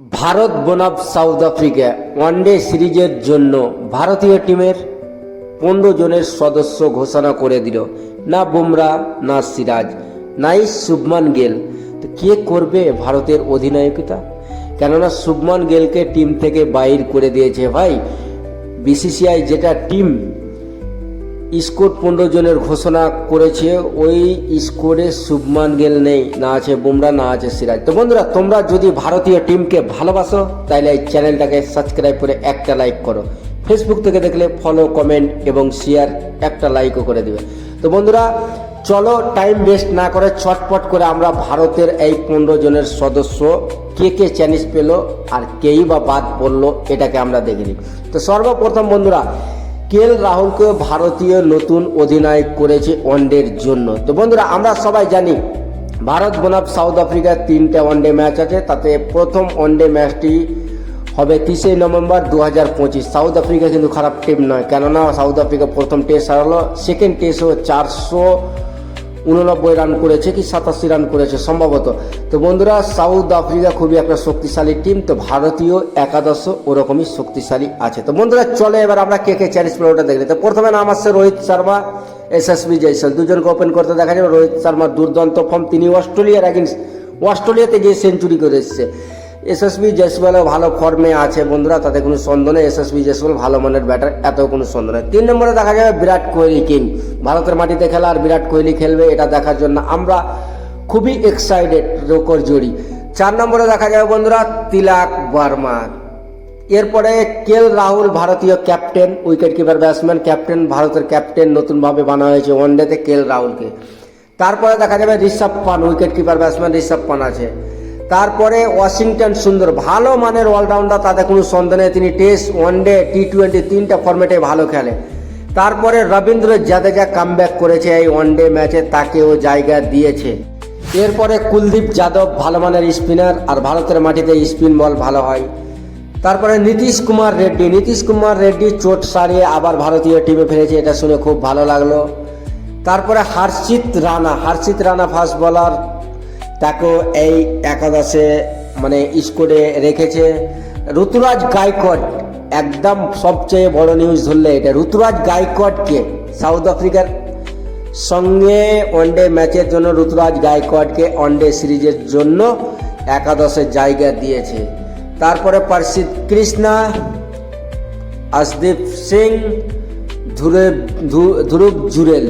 ভারত বনাম south Africa one day সিরিজের জন্য ভারতীয় টিমের পনেরো জনের সদস্য ঘোষণা করে দিল, না বুমরা, না সিরাজ নাই শুভমান গেল। তো কে করবে ভারতের অধিনায়কতা কেননা শুভমান গেলকে টিম থেকে বাইর করে দিয়েছে ভাই, বিসিসিআই যেটা টিম স্কোর পনেরো জনের ঘোষণা করেছে, ওই স্কোরে শুভমান গেল নেই, না আছে বুমরা, না আছে সিরাজ। তো বন্ধুরা, তোমরা যদি ভারতীয় টিমকে ভালোবাসো তাহলে এই চ্যানেলটাকে সাবস্ক্রাইব করে একটা লাইক করো। ফেসবুক থেকে দেখলে ফলো কমেন্ট এবং শেয়ার একটা লাইকও করে দিবে। তো বন্ধুরা, চলো টাইম ওয়েস্ট না করে ছটপট করে আমরা ভারতের এই পনেরো জনের সদস্য, কে কে চ্যালেঞ্জ পেল আর কেই বা বাদ পড়ল, এটাকে আমরা দেখে নিই। তো সর্বপ্রথম বন্ধুরা কেএল রাহুলকে ভারতীয় নতুন অধিনায়ক করেছে ওয়ানডের জন্য? তো বন্ধুরা, আমরা সবাই জানি ভারত, বনাম, সাউথ আফ্রিকার তিনটা ওয়ানডে ম্যাচ আছে। তাতে প্রথম ওয়ানডে ম্যাচটি হবে তিরিশে নভেম্বর দু হাজার পঁচিশ। সাউথ আফ্রিকা কিন্তু খারাপ টিম নয়। কেননা সাউথ আফ্রিকা প্রথম টেস্ট হারালো সেকেন্ড টেস্টও চারশো উননব্বই রান করেছে কি সাতাশি রান করেছে সম্ভবত। তো বন্ধুরা, সাউথ আফ্রিকা খুবই একটা শক্তিশালী টিম তো ভারতীয় একাদশ ওরকমই শক্তিশালী আছে। তো বন্ধুরা, চলে এবার আমরা কে কে চ্যালেঞ্জ প্লেয়ারটা দেখলি তো প্রথমে নাম আসছে রোহিত শর্মা, এসএসবি জয়সল দুজনকে ওপেন করতে দেখা যাবে। রোহিত শর্মার দুর্দান্ত ফর্ম তিনি অস্ট্রেলিয়ার এগেন্স্ট অস্ট্রেলিয়াতে গিয়ে সেঞ্চুরি করে এসছে। এসএসবি জয়সওয়ালও ভালো ফর্মে আছে বন্ধুরা, তাতে কোনো সন্দেহ নেই। এসএসবি জয়সওয়াল ভালো মানের ব্যাটার এত কোনো সন্দেহ নেই। তিন নম্বরে দেখা যাবে বিরাট কোহলি কিং ভারতের মাটিতে খেলা আর বিরাট কোহলি খেলবে, এটা দেখার জন্য আমরা খুবই এক্সাইটেড রোকর জড়ি। চার নম্বরে দেখা যাবে বন্ধুরা তিলাক বর্মা। এরপরে কেল রাহুল ভারতীয় captain wicket keeper batsman captain ভারতের ক্যাপ্টেন নতুনভাবে বানা হয়েছে ওয়ানডেতে কেল রাহুলকে। তারপরে দেখা যাবে ঋষভ পান উইকেট কিপার ব্যাটসম্যান ঋষভ পান আছে। তারপরে ওয়াশিংটন সুন্দর, ভালো মানের অলরাউন্ডার তাতে কোনো সন্দেহ নেই, তিনি টেস্ট ওয়ানডে টি টোয়েন্টি তিনটা ফর্মেটে ভালো খেলে। তারপরে রবীন্দ্র জাদেজা কামব্যাক করেছে এই ওয়ানডে ম্যাচে তাকেও জায়গা দিয়েছে। এরপরে কুলদীপ যাদব ভালো মানের স্পিনার আর ভারতের মাটিতে স্পিন বল ভালো হয়। তারপরে নীতিশ কুমার রেড্ডি। নীতিশ কুমার রেড্ডি চোট সারিয়ে আবার ভারতীয় টিমে ফিরেছে, এটা শুনে খুব ভালো লাগল। তারপরে হার্ষিত রানা। হার্ষিত রানা ফাস্ট বলার তাকেও এই একাদশে মানে স্কোরে রেখেছে। ঋতুরাজ গায়কোয়াড একদম সবচেয়ে বড় নিউজ ধরলে এটা, ঋতুরাজ গায়কোয়াডকে সাউথ আফ্রিকার সঙ্গে ওয়ানডে ম্যাচের জন্য ঋতুরাজ গায়কোয়াডকে ওয়ানডে সিরিজের জন্য একাদশে জায়গা দিয়েছে। তারপরে পার্সিদ কৃষ্ণা আসদীপ সিং, ধ্রুব ধ্রুব জুরেল।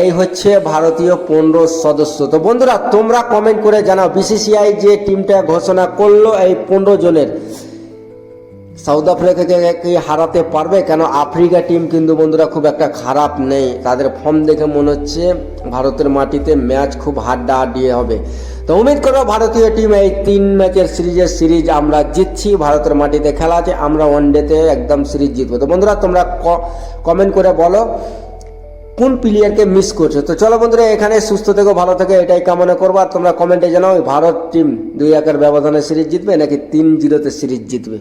এই হচ্ছে ভারতীয় পনেরো সদস্য। তো বন্ধুরা, তোমরা কমেন্ট করে জানাও। বিসিসিআই যে টিমটা ঘোষণা করল এই পনেরো জনের। সাউথ আফ্রিকাকে কি হারাতে পারবে? কেন আফ্রিকা টিম কিন্তু বন্ধুরা খুব একটা খারাপ নেই। তাদের ফর্ম দেখে মনে হচ্ছে ভারতের মাটিতে ম্যাচ খুব হাড্ডাহাড্ডি হবে। তো উমিদ করো, ভারতীয় টিম এই তিন ম্যাচের সিরিজের সিরিজ আমরা জিতছি। ভারতের মাটিতে খেলা আছে, আমরা ওয়ানডেতে একদম সিরিজ জিতবো। তো বন্ধুরা, তোমরা কমেন্ট করে বলো, কোন প্লেয়ারকে মিস করছ? তো চলো বন্ধুরা, এখানে সুস্থ থেকো, ভালো থেকো, এটাই কামনা করব। আর তোমরা কমেন্টে জানাও, ভারত টিম দুই একের ব্যবধানে সিরিজ জিতবে নাকি তিন জিরোতে সিরিজ জিতবে?